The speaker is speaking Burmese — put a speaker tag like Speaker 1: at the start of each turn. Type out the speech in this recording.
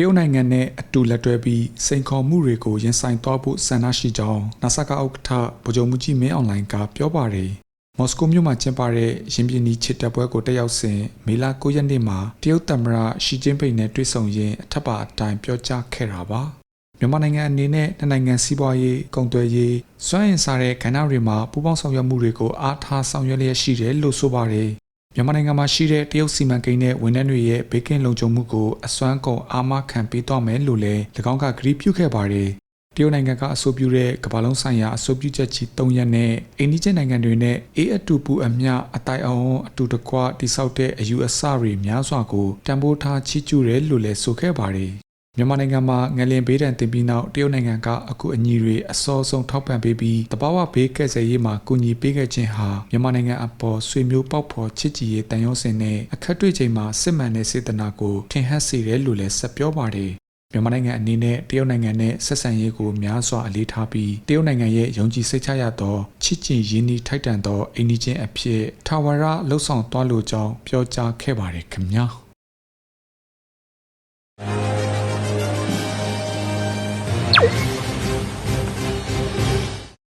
Speaker 1: တရုတ်နိုင်ငံနဲ့အတူလက်တွဲပြီးစိန်ခေါ်မှုတွေကိုရင်ဆိုင်သွားဖို့ဆန္ဒရှိကြောင်းနာဆာကဥက္ကဋ္ဌဗိုလ်ချုပ်မှုကြီးမင်းအွန်လိုင်းကပြောပါတယ်မော်စကိုမြို့မှာကျင်းပတဲ့ရင်ပြင်းနီချစ်တပ်ပွဲကိုတက်ရောက်စဉ်မေလ9ရက်နေ့မှာတရုတ်သမ္မတရှီကျင်းပိန်နဲ့တွေ့ဆုံရင်းအထက်ပါအတိုင်းပြောကြားခဲ့တာပါမြန်မာနိုင်ငံအနေနဲ့နှစ်နိုင်ငံစီးပွားရေးကုန်သွယ်ရေးစွမ်းအင်စားတဲ့ကဏ္ဍတွေမှာပူးပေါင်းဆောင်ရွက်မှုတွေကိုအားထားဆောင်ရွက်လျက်ရှိတယ်လို့ဆိုပါတယ် မြန်မာနိုင်ငံမှာရှိတဲ့တရုတ်စီမံကိန်းနဲ့ဝန်ထမ်းတွေရဲ့ဘေးကင်းလုံခြုံမှုကိုအစွမ်းကုန်အာမခံပေးသွားမယ်လို့လည်း၎င်းကကြေပြုခဲ့ပါတယ်။တရုတ်နိုင်ငံကအဆိုပြုတဲ့ကမ္ဘာလုံးဆိုင်ရာအဆိုပြုချက်ကြီး၃ရက်နဲ့အိန္ဒိယနိုင်ငံတွေနဲ့အေးအတူပူအမျှအတိုင်အောင်အတူတကွတိဆောက်တဲ့အယူအဆတွေများစွာကိုတံပိုးထားချီးကျူးတယ်လို့လည်းဆိုခဲ့ပါတယ်။ မြန်မာနိုင်ငံမှာငလင်ဘေးဒဏ်တင်ပြီးနောက်တရုတ်နိုင်ငံကအခုအညီတွေအစောဆုံးထောက်ပံ့ပေးပြီးတဘာဝဘေးကဲ့ဆယ်ရေးမှာကူညီပေးခဲ့ခြင်းဟာမြန်မာနိုင်ငံအပေါ်ဆွေမျိုးပေါက်ဖော်ချစ်ကြည်ရေးတန်ရုံးစင်နဲ့အခက်တွေ့ချိန်မှာစစ်မှန်တဲ့စေတနာကိုထင်ဟပ်စေတယ်လို့လည်းဆက်ပြောပါတယ်မြန်မာနိုင်ငံအနေနဲ့တရုတ်နိုင်ငံနဲ့ဆက်ဆံရေးကိုများစွာအလေးထားပြီးတရုတ်နိုင်ငံရဲ့ယုံကြည်စိတ်ချရသောချစ်ကြည်ရင်းနှီးထိုက်တန်သောအိမ်နီးချင်းအဖြစ်ထာဝရလှုပ်ဆောင်သွားလိုကြောင်းပြောကြားခဲ့ပါတယ်ခင်ဗျာ။